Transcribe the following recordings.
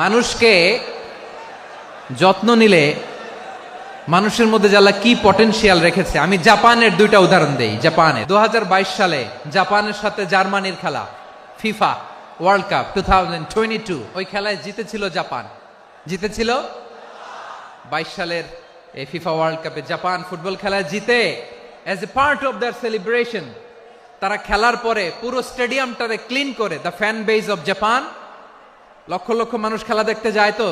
মানুষকে যত্ন নিলে মানুষের মধ্যে যারা কি পটেনশিয়াল রেখেছে, আমি জাপানের দুইটা উদাহরণ দেই। জাপানে দু হাজার বাইশ সালে জাপানের সাথে জার্মানির খেলা, FIFA world cup two thousand twenty two, ওই খেলায় জিতেছিল জাপান। জিতেছিল? বাইশ সালের এই ফিফা ওয়ার্ল্ড কাপে জাপান ফুটবল খেলায় জিতে as a part of their celebration তারা খেলার পরে পুরো স্টেডিয়ামটারে ক্লিন করে the fan base of Japan lakh lakh মানুষ খেলা দেখতে যায় তো।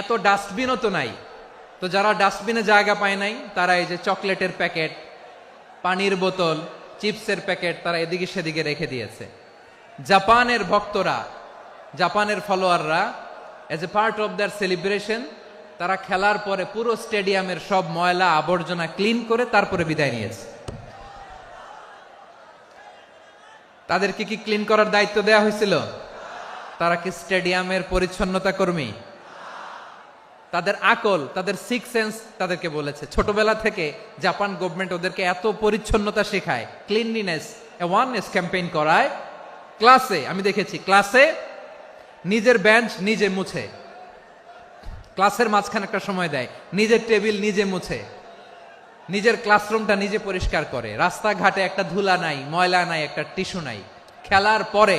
এত ডাস্টবিনও তো নাই। তো যারা ডাস্টবিনে জায়গা পায় নাই, তারা এই যে চকলেটের প্যাকেট, পানির বোতল, চিপসের প্যাকেট, তারা এদিকে সেদিকে রেখে দিয়েছে। জাপানের ভক্তরা, জাপানের ফলোয়াররা as a part of their celebration তারা খেলার পরে পুরো স্টেডিয়ামের সব ময়লা, আবর্জনা ক্লিন করে তারপরে বিদায় নিয়েছে। তাদেরকে কি ক্লিন করার দায়িত্ব দেয়া হয়েছিল? তারা কি স্টেডিয়ামের পরিচ্ছন্নতা কর্মী? তাদের আকল, তাদের সিক্স সেন্স তাদেরকে বলেছে। ছোটবেলা থেকে জাপান গভর্নমেন্ট ওদেরকে এত পরিচ্ছন্নতা শেখায় ক্লিনলিনেস অ্যাওয়ারনেস ক্যাম্পেইন করায়। ক্লাসে আমি দেখেছি ক্লাসে নিজের বেঞ্চ নিজে মুছে। ক্লাসের মাঝখানে একটা সময় দেয়, নিজের টেবিল নিজে মুছে। নিজের ক্লাসরুমটা নিজে পরিষ্কার করে। রাস্তাঘাটে একটা ধুলা নাই, ময়লা নাই, একটা টিস্যু নাই। খেলার পরে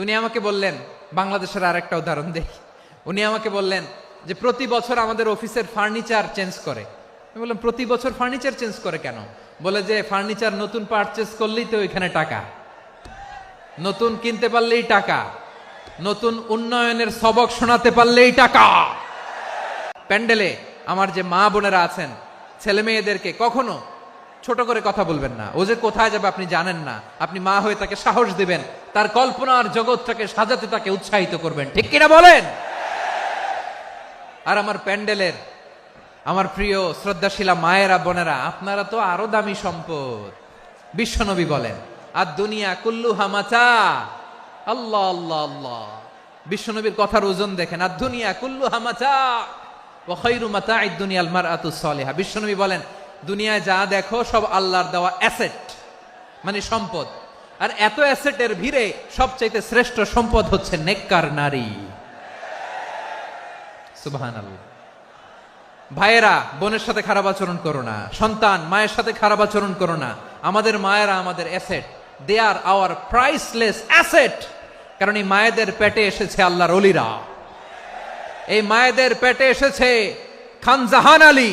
উনি আমাকে বললেন, বাংলাদেশের আরেকটা উদাহরণ দেখি। উনি আমাকে বললেন যে, প্রতি বছর আমাদের অফিসের ফার্নিচার চেঞ্জ করে। আমি বললাম, প্রতি বছর ফার্নিচার চেঞ্জ করে কেন? বলে যে, ফার্নিচার নতুন পারচেস করলেই তো এখানে টাকা। নতুন কিনতে পারলেই টাকা। নতুন উন্নয়নের সবক শোনাতে পারলেই টাকা। প্যান্ডেলে আমার যে মা বোনেরা আছেন ছেলে মেয়েদেরকে কখনো ছোট করে কথা বলবেন না। ও যে কোথায় যাবে আপনি জানেন না। আপনি মা হয়ে তাকে সাহস দিবেন। তার কল্পনার জগৎটাকে সাজাতে তাকে উৎসাহিত করবেন। ঠিক কিনা বলেন? আর আমার প্যান্ডেলের আমার প্রিয় শ্রদ্ধাশীলা মায়েরা, বোনেরা, আপনারা তো আরও দামি সম্পদ। বিশ্বনবী বলেন আর দুনিয়া কুল্লু হামাচা আল্লাহ আল্লাহ আল্লাহ। বিশ্বনবীর কথার ওজন দেখেন আর দুনিয়া কুল্লু হামাচা ও খৈরু মাতা দুনিয়াল মার আতুসলেহা বিশ্বনবী বলেন দুনিয়ায় যা দেখো সব আল্লাহর দেওয়া অ্যাসেট মানে সম্পদ। আর এত অ্যাসেটের ভিড়ে সবচাইতে শ্রেষ্ঠ সম্পদ হচ্ছে নেককার নারী। সুবহান ভাইয়েরা, বোনের সাথে খারাপ আচরণ করো না। সন্তান, মায়ের সাথে খারাপ আচরণ করো না। আমাদের মায়েরা আমাদের asset they are our priceless asset কারণ এই মায়েদের পেটে এসেছে আল্লাহর অলিরা। এই মায়েদের পেটে এসেছে খান জাহান আলী।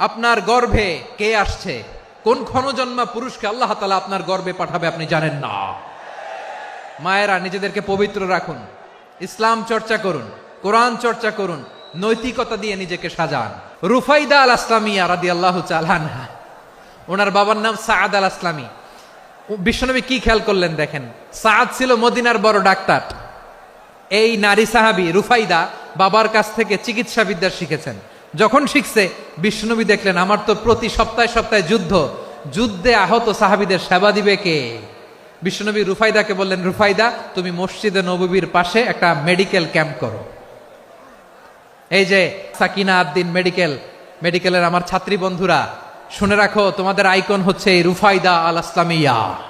আপনার গর্ভে কে আসছে? কোন ক্ষণজন্মা পুরুষকে আল্লাহ তালা আপনার গর্বে পাঠাবে আপনি জানেন না। মায়েরা, নিজেদেরকে পবিত্র রাখুন, ইসলাম চর্চা করুন, কোরআন চর্চা করুন, নৈতিকতা দিয়ে নিজেকে সাজান। রুফাইদা আল আসলামিয়া রাদি আল্লাহ চালহানহা ওনার বাবার নাম সাদ আল আসলামী বিশ্বনবী কি খেয়াল করলেন দেখেন? সাদ ছিল মদিনার বড় ডাক্তার। এই নারী সাহাবি রুফাইদা বাবার কাছ থেকে চিকিৎসাবিদ্যা শিখেছেন। যখন শিখছে বিষ্ণুবী দেখলেন, আমার তো প্রতি সপ্তাহে সপ্তাহে যুদ্ধ। যুদ্ধে আহত সাহাবিদের সেবা দিবে কে? বিষ্ণুনবী রুফাইদাকে বললেন, রুফাইদা, তুমি মসজিদে নবীর পাশে একটা মেডিকেল ক্যাম্প করো। এই যে সাকিনা আদ্দিন মেডিকেল মেডিকেলের আমার ছাত্রী বন্ধুরা, শুনে রাখো, তোমাদের আইকন হচ্ছে এই রুফাইদা আল আসলামিয়া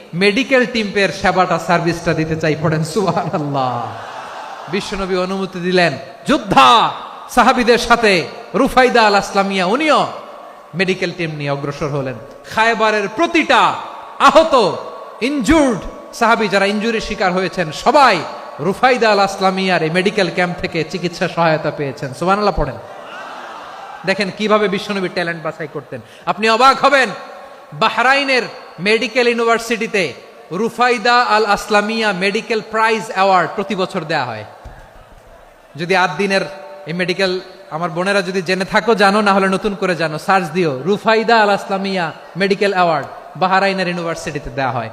মেডিকেল টিমের সেবাটা সার্ভিসটা দিতে চাই পড়েন সুহান আল্লাহ বিশ্বনবী অনুমতি দিলেন, যোদ্ধা সাহাবিদের সাথে রুফাইদা আল আসলামিয়া, উনিও মেডিকেল টিম নিয়ে অগ্রসর হলেন। খায়বারের প্রতিটা আহত ইনজুর্ড সাহাবি যারা ইঞ্জুরির শিকার হয়েছেন, সবাই রুফাইদা আল আসলামিয়ার এই মেডিকেল ক্যাম্প থেকে চিকিৎসা সহায়তা পেয়েছেন। সুবহানাল্লাহ পড়েন। দেখেন কীভাবে বিশ্বনবী ট্যালেন্ট বাছাই করতেন। আপনি অবাক হবেন, বাহরাইনের মেডিকেল ইউনিভার্সিটিতে Rufaida Al Aslamia medical prize award প্রতি বছর দেয়া হয়। যদি আট দিনের এই মেডিকেল আমার বোনেরা যদি জেনে থাকো, জানো, না হলে নতুন করে জানো। সার্চ দিও, Rufaida Al Aslamia medical award বাহারাইনের ইউনিভার্সিটিতে দেওয়া হয়।